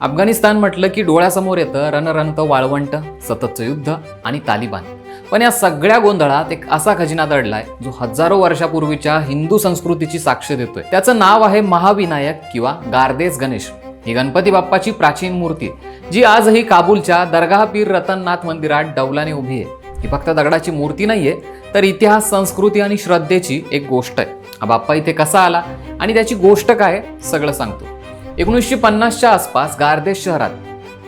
अफगाणिस्तान म्हटलं की डोळ्यासमोर येतं रणरणत वाळवंट सततचं युद्ध आणि तालिबान. पण या सगळ्या गोंधळात एक असा खजिना दडलाय जो हजारो वर्षापूर्वीच्या हिंदू संस्कृतीची साक्ष देतोय. त्याचं नाव आहे महाविनायक किंवा गार्देस गणेश. ही गणपती बाप्पाची प्राचीन मूर्ती जी आजही काबूलच्या दरगाह पीर रतननाथ मंदिरात डौलाने उभी आहे. ही फक्त दगडाची मूर्ती नाहीये तर इतिहास संस्कृती आणि श्रद्धेची एक गोष्ट आहे. हा बाप्पा इथे कसा आला आणि त्याची गोष्ट काय सगळं सांगतो. एकोणीसशे पन्नासच्या आसपास गारदेश शहरात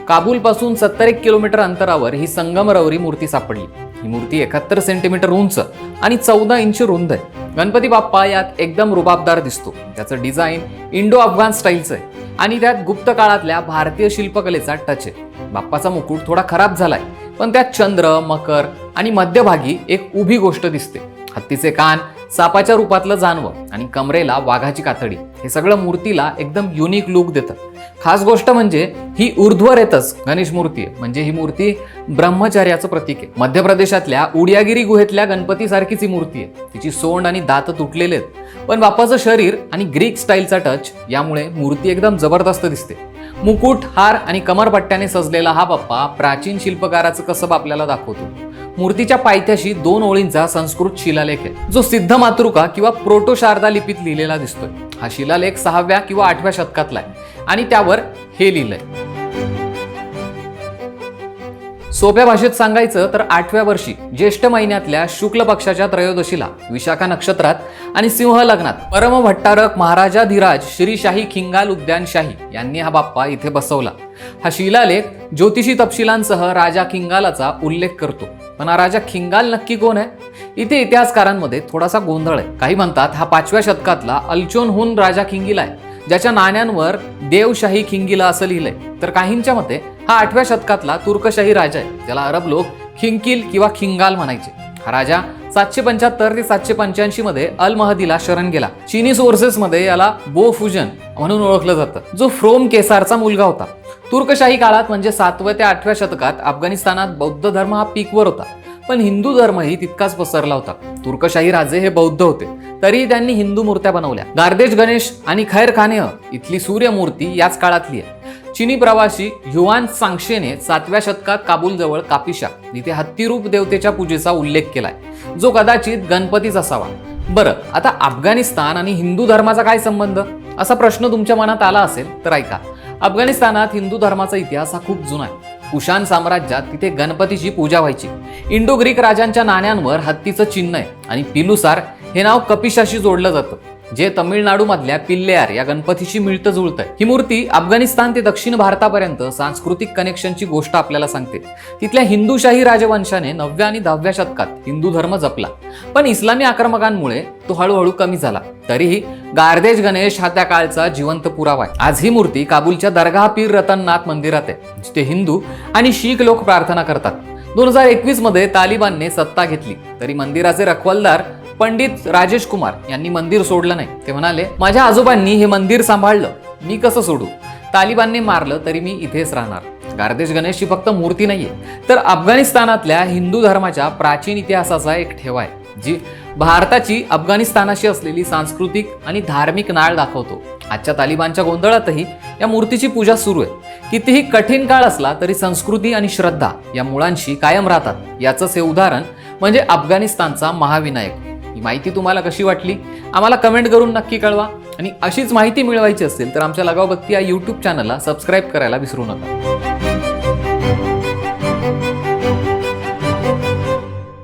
काबूलपासून सत्तर एक किलोमीटर अंतरावर ही संगमरवरी मूर्ती सापडली. ही मूर्ती एकाहत्तर सेंटीमीटर उंच आणि चौदा इंच रुंद आहे. गणपती बाप्पा यात एकदम रुबाबदार दिसतो. त्याचं डिझाईन इंडो अफगाण स्टाईलचं आहे आणि त्यात गुप्त काळातल्या भारतीय शिल्पकलेचा टच आहे. बाप्पाचा मुकुट थोडा खराब झालाय पण त्यात चंद्र मकर आणि मध्यभागी एक उभी गोष्ट दिसते. हत्तीचे कान सापाच्या रूपातलं जानवं आणि कमरेला वाघाची कातडी हे सगळं मूर्तीला एकदम युनिक लुक देतं. खास गोष्ट म्हणजे ही ऊर्ध्वर येतच गणेश मूर्ती आहे. म्हणजे ही मूर्ती ब्रह्मचर्याचं प्रतीक आहे. मध्य प्रदेशातल्या उडियागिरी गुहेतल्या गणपतीसारखीच ही मूर्ती आहे. तिची सोंड आणि दात तुटलेले आहेत. पण बाप्पाचं शरीर आणि ग्रीक स्टाईलचा टच यामुळे मूर्ती एकदम जबरदस्त दिसते. मुकुट हार आणि कमरपट्ट्याने सजलेला हा बाप्पा प्राचीन शिल्पकाराचं कसब आपल्याला दाखवतो. मूर्तीच्या पायथ्याशी दोन ओळींचा संस्कृत शिलालेख आहे. जो सिद्ध मातृका किंवा प्रोटो शारदा लिपीत लिहिलेला दिसतोय. हा शिलालेख सहाव्या किंवा आठव्या शतकातला आहे आणि त्यावर हे लिहिलंय. सोप्या भाषेत सांगायचं तर आठव्या वर्षी ज्येष्ठ महिन्यातल्या शुक्ल पक्षाच्या त्रयोदशीला विशाखा नक्षत्रात आणि सिंह लग्नात परमभट्टारक महाराजाधिराज श्रीशाही खिंगाल उद्यानशाही यांनी हा बाप्पा इथे बसवला. हा शिलालेख ज्योतिषी तपशिलांसह राजा खिंगालाचा उल्लेख करतो. पण हा राजा खिंगाल नक्की कोण आहे? इथे इतिहासकारांमध्ये थोडासा गोंधळ आहे. काही म्हणतात हा पाचव्या शतकातला अल्चोनहून राजा खिंगिला आहे ज्याच्या नाण्यांवर देवशाही खिंगिला असं लिहिलंय. तर काहींच्या मते हा आठव्या शतकातला तुर्कशाही राजा आहे ज्याला अरब लोक खिंकिल किंवा खिंगाल म्हणायचे. हा राजा सातशे पंच्याहत्तर ते सातशे पंच्याऐंशी मध्ये अल महदीला शरण गेला. चिनी सोर्सेस मध्ये याला बोफुजन म्हणून ओळखलं जातं जो फ्रोम केसारचा मुलगा होता. तुर्कशाही काळात म्हणजे सातव्या ते आठव्या शतकात अफगाणिस्तानात बौद्ध धर्म हा पीकवर होता. पण हिंदू धर्मही तितकाच पसरला होता. तुर्कशाही राजे हे बौद्ध होते. तरीही त्यांनी हिंदू मूर्त्या बनवल्या. गार्देश गणेश आणि खैर खानेह इथली सूर्यमूर्ती याच काळातली आहे. चिनी प्रवासी युवान सांगशेने सातव्या शतकात काबूलजवळ कापिशा इथे हत्तीरूप देवतेच्या पूजेचा उल्लेख केलाय. जो कदाचित गणपतीच असावा. बरं आता अफगाणिस्तान आणि हिंदू धर्माचा काय संबंध? असा प्रश्न तुमच्या मनात आला असेल तर ऐका. अफगाणिस्तानात हिंदू धर्माचा इतिहास हा खूप जुना आहे. कुशान साम्राज्यात तिथे गणपतीची पूजा व्हायची. इंडो ग्रीक राजांच्या नाण्यांवर हत्तीचं चिन्ह आहे आणि पिलुसार हे नाव कपिशाशी जोडलं जातं. जे तमिळनाडूमधल्या पिल्लेयार या गणपतीशी मिळतं जुळतंय. ही मूर्ती अफगाणिस्तान ते दक्षिण भारतापर्यंत सांस्कृतिक कनेक्शनची गोष्ट आपल्याला सांगते. तिथल्या हिंदूशाही राजवंशाने नवव्या आणि दहाव्या शतकात हिंदू धर्म जपला. पण इस्लामी आक्रमकांमुळे तो हळूहळू कमी झाला. तरीही गार्देज गणेश हा त्या काळचा जिवंत पुरावा आहे. आज ही मूर्ती काबूलच्या दरगाह पीर रतननाथ मंदिरात आहे. जिथे हिंदू आणि शीख लोक प्रार्थना करतात. दोन हजार एकवीसमध्ये तालिबानने सत्ता घेतली. तरी मंदिराचे रखवालदार पंडित राजेश कुमार यांनी मंदिर सोडलं नाही. ते म्हणाले माझ्या आजोबांनी हे मंदिर सांभाळलं. मी कसं सोडू? तालिबानने मारलं तरी मी इथेच राहणार. गार्देश गणेश ही फक्त मूर्ती नाहीये. तर अफगाणिस्तानातल्या हिंदू धर्माच्या प्राचीन इतिहासाचा एक ठेवा आहे जी भारताची अफगाणिस्तानाशी असलेली सांस्कृतिक आणि धार्मिक नाळ दाखवतो. आजच्या तालिबानच्या गोंधळातही या मूर्तीची पूजा सुरू आहे. कितीही कठीण काळ असला तरी संस्कृती आणि श्रद्धा या मुळांशी कायम राहतात. याचंच हे उदाहरण म्हणजे अफगाणिस्तानचा महाविनायक. ही माहिती तुम्हाला कशी वाटली? आम्हाला कमेंट करून नक्की कळवा. आणि अशीच माहिती मिळवायची असेल तर आमच्या लगाव बत्ती या यूट्यूब चॅनलला सबस्क्राईब करायला विसरू नका.